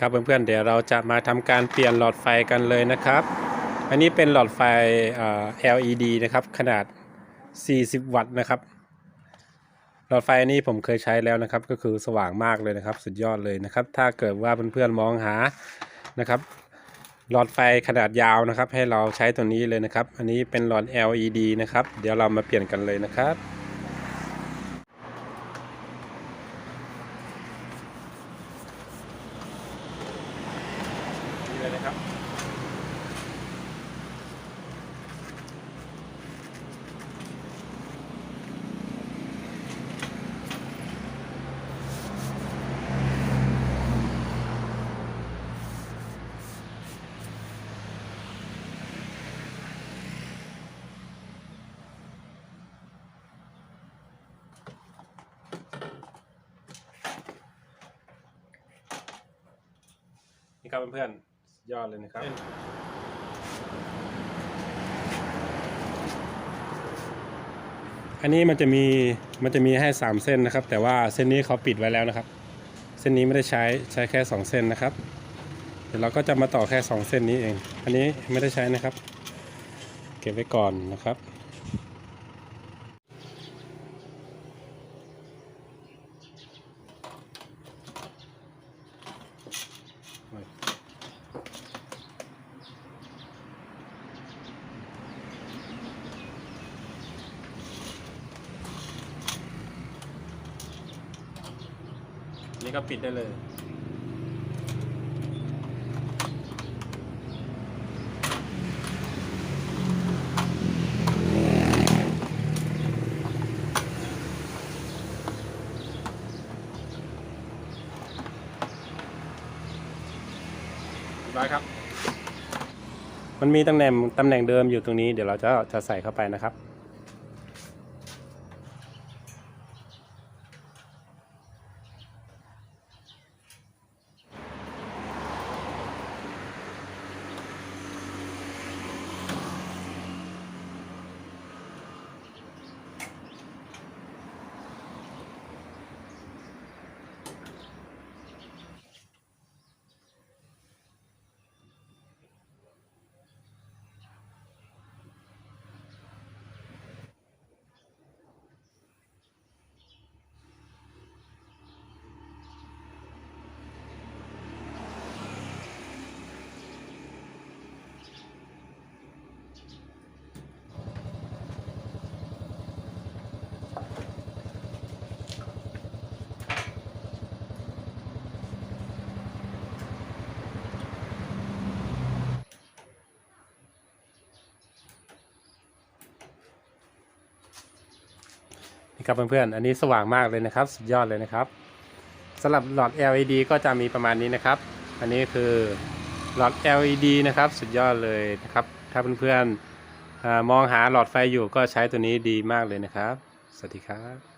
ครับเพื่อนๆเดี๋ยวเราจะมาทำการเปลี่ยนหลอดไฟกันเลยนะครับ อันนี้เป็นหลอดไฟ LED นะครับ ขนาด 40 วัตต์นะครับหลอดไฟนี้ผมเคยใช้แล้วนะครับก็คือสว่างมากเลยนะครับ สุดยอดเลยนะครับ ถ้าเกิดว่าเพื่อนๆมองหานะครับหลอดไฟขนาดยาวนะครับ ให้เราใช้ตัวนี้เลยนะครับ อันนี้เป็นหลอด LED นะครับ เดี๋ยวเรามาเปลี่ยนกันเลยนะครับ นี่เลยนะครับ นี่ครับเพื่อนๆ ยอดเลยนะครับ อันนี้มันจะมีมันจะมีให้ 3 เส้นนะครับ แต่ว่าเส้นนี้เขาปิดไว้แล้วนะครับ เส้นนี้ไม่ได้ใช้ใช้แค่ 2 เส้นนะครับ เดี๋ยวเราก็จะมาต่อแค่ 2 เส้นนี้เอง อันนี้ไม่ได้ใช้นะครับ เก็บไว้ก่อนนะครับ นี่ก็ปิดได้เลยบร้อยครับ มันมีตำแหน่งตำแหน่งเดิมอยู่ตรงนี้ เดี๋ยวเราจะจะใส่เข้าไปนะครับ นี่ครับเพื่อนๆ อันนี้สว่างมากเลยนะครับ สุดยอดเลยนะครับสำหรับหลอด LED ก็จะมีประมาณนี้นะครับ อันนี้คือหลอด LED นะครับ สุดยอดเลยนะครับ ถ้าเพื่อนๆอามองหาหลอดไฟอยู่ก็ใช้ตัวนี้ดีมากเลยนะครับ สวัสดีครับ